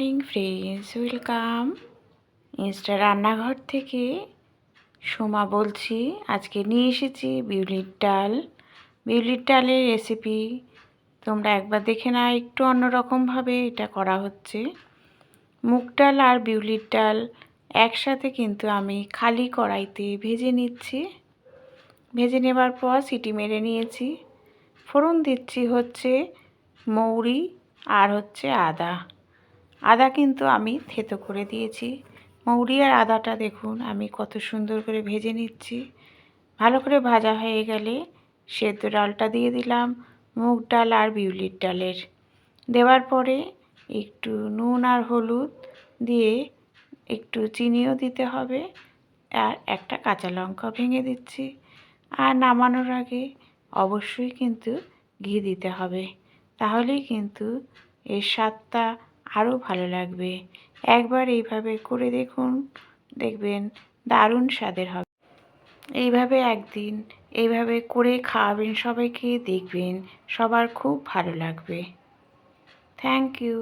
Morning friends welcome Insta রান্নাঘর থেকে সোমা বলছি। আজকে নিয়ে এসেছি বিউলির ডাল। বিউলির ডালের রেসিপি তোমরা একবার দেখে না একটু অন্যরকমভাবে এটা করা হচ্ছে। মুগ ডাল আর বিউলির ডাল একসাথে কিন্তু আমি খালি কড়াইতে ভেজে নিচ্ছি। ভেজে নেবার পর সিটি মেরে নিয়েছি। ফোড়ন দিচ্ছি হচ্ছে মৌরি আর হচ্ছে আদা। আদা কিন্তু আমি থেতো করে দিয়েছি। মৌরি আর আদাটা দেখুন, আমি কত সুন্দর করে ভেজে নিচ্ছি। ভালো করে ভাজা হয়ে গেলে সেদ্ধ ডালটা দিয়ে দিলাম, মুগ ডাল আর বিউলির ডালের। দেওয়ার পরে একটু নুন আর হলুদ দিয়ে একটু চিনিও দিতে হবে আর একটা কাঁচা লঙ্কা ভেঙে দিচ্ছি। আর নামানোর আগে অবশ্যই কিন্তু ঘি দিতে হবে। তাহলেই কিন্তু এর স্বাদটা আরও ভালো লাগবে। একবার এইভাবে করে দেখুন, দেখবেন দারুণ স্বাদের হবে। এইভাবে একদিন এইভাবে করে খাওয়াবেন, সবাইকে দেখবেন, সবার খুব ভালো লাগবে। Thank you